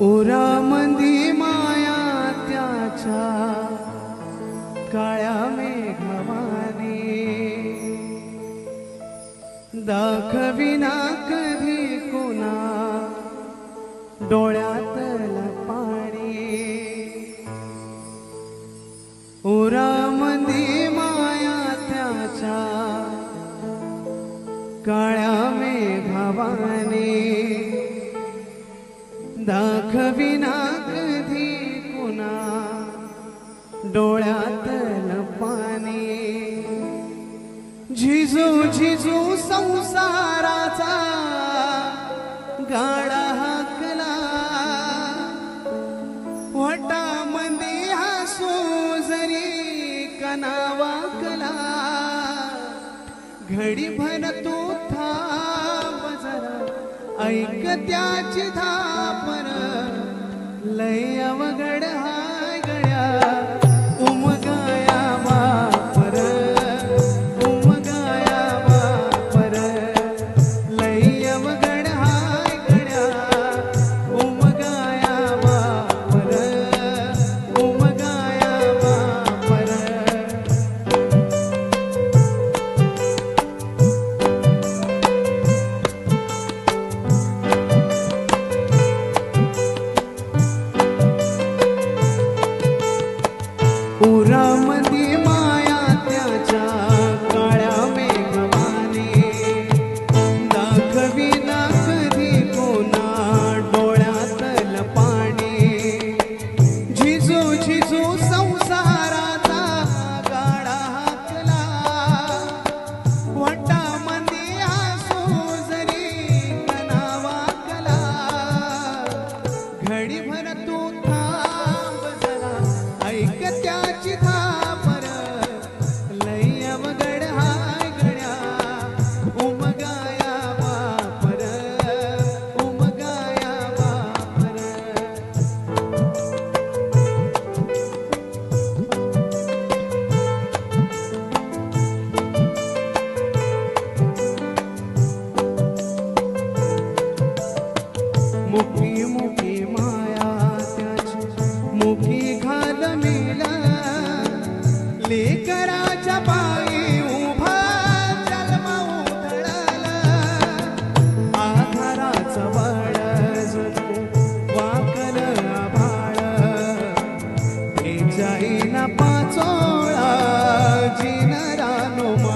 ओरामंदी माया त्याच्या काळ्या मेघवाने दाखविना कधी कोणा डोळ्यातलं पाणी. ओरामंदी माया त्याच्या काळ्या मेघावाने दाखविना कधी कुणा डोळ्यातल पाणी झिजू झिजू संसाराचा गाडा हाकला. वटामध्ये हसू जरी कनावाकला घडी भर तू थांब जरा. ऐक त्याची धापर लय अवघड मुखी मुखी माया त्याची. मुखी घाल मेला लेकराच्या पायी जाईना पाचोळा जिनरानो